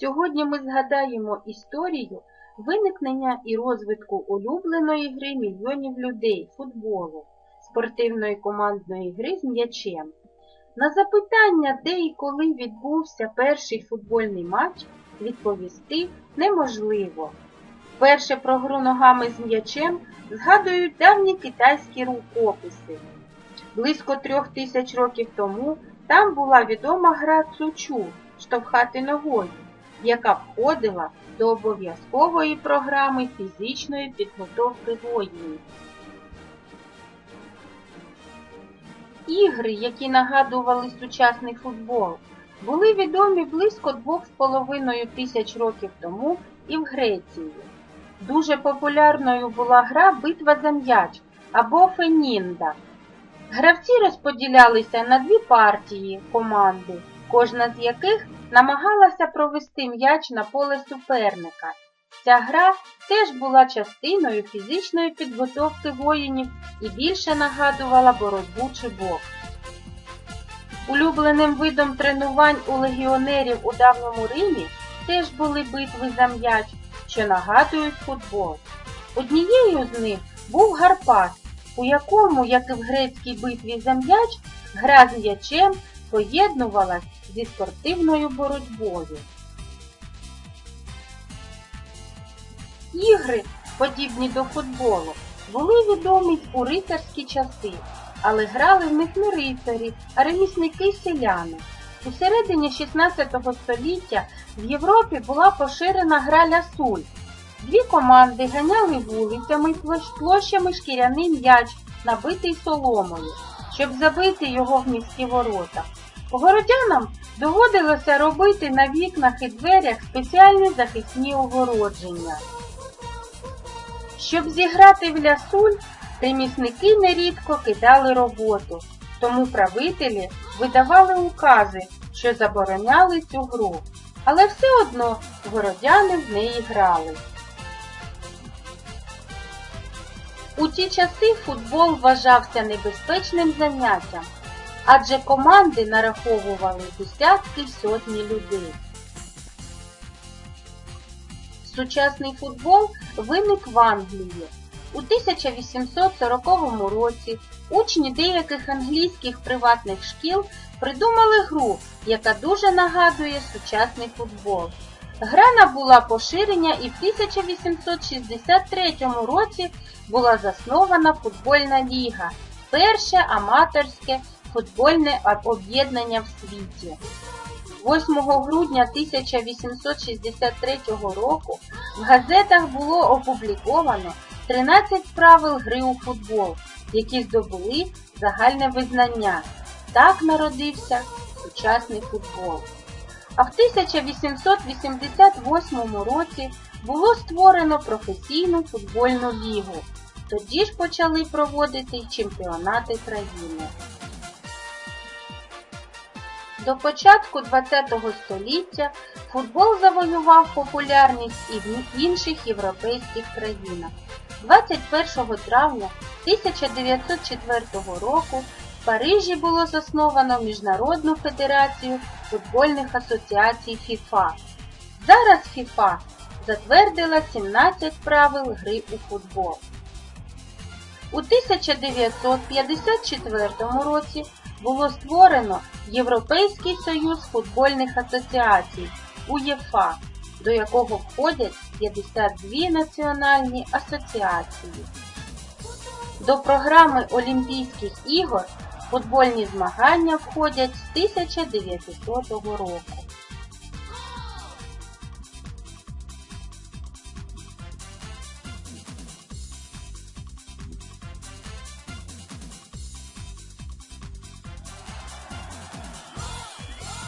Сьогодні ми згадаємо історію виникнення і розвитку улюбленої гри мільйонів людей футболу, спортивної командної гри з м'ячем. На запитання, де і коли відбувся перший футбольний матч, відповісти неможливо. Вперше про гру ногами з м'ячем згадують давні китайські рукописи. Близько трьох тисяч років тому там була відома гра цучу штовхати ногою, яка входила до обов'язкової програми фізичної підготовки воїнів. Ігри, які нагадували сучасний футбол, були відомі близько 2,5 тисяч років тому і в Греції. Дуже популярною була гра Битва за м'яч або Фенінда. Гравці розподілялися на дві партії команди, кожна з яких намагалася провести м'яч на поле суперника. Ця гра теж була частиною фізичної підготовки воїнів і більше нагадувала боротьбу чи бокс. Улюбленим видом тренувань у легіонерів у давньому Римі теж були битви за м'яч, що нагадують футбол. Однією з них був гарпас, у якому, як і в грецькій битві за м'яч, гра з м'ячем поєднувалась зі спортивною боротьбою. Ігри, подібні до футболу, були відомі у рицарські часи, але грали в них не рицарі, а ремісники селяни. У середині 16 століття в Європі була поширена гра лясуль. Дві команди ганяли вулицями площами шкіряний м'яч, набитий соломою, щоб забити його в міські ворота. Городянам доводилося робити на вікнах і дверях спеціальні захисні огородження. Щоб зіграти в лясуль, ремісники нерідко кидали роботу, тому правителі видавали укази, що забороняли цю гру, але все одно городяни в неї грали. У ті часи футбол вважався небезпечним заняттям, адже команди нараховували десятки сотні людей. Сучасний футбол виник в Англії. У 1840 році учні деяких англійських приватних шкіл придумали гру, яка дуже нагадує сучасний футбол. Гра набула поширення і в 1863 році була заснована футбольна ліга, перше аматорське футбольне об'єднання в світі. 8 грудня 1863 року в газетах було опубліковано 13 правил гри у футбол, які здобули загальне визнання. Так народився сучасний футбол. А в 1888 році було створено професійну футбольну лігу. Тоді ж почали проводити чемпіонати країни. До початку ХХ століття футбол завоював популярність і в інших європейських країнах. 21 травня 1904 року в Парижі було засновано Міжнародну федерацію футбольних асоціацій ФІФА. Зараз ФІФА затвердила 17 правил гри у футбол. У 1954 році було створено Європейський союз футбольних асоціацій УЄФА, до якого входять 52 національні асоціації. До програми Олімпійських ігор футбольні змагання входять з 1900 року.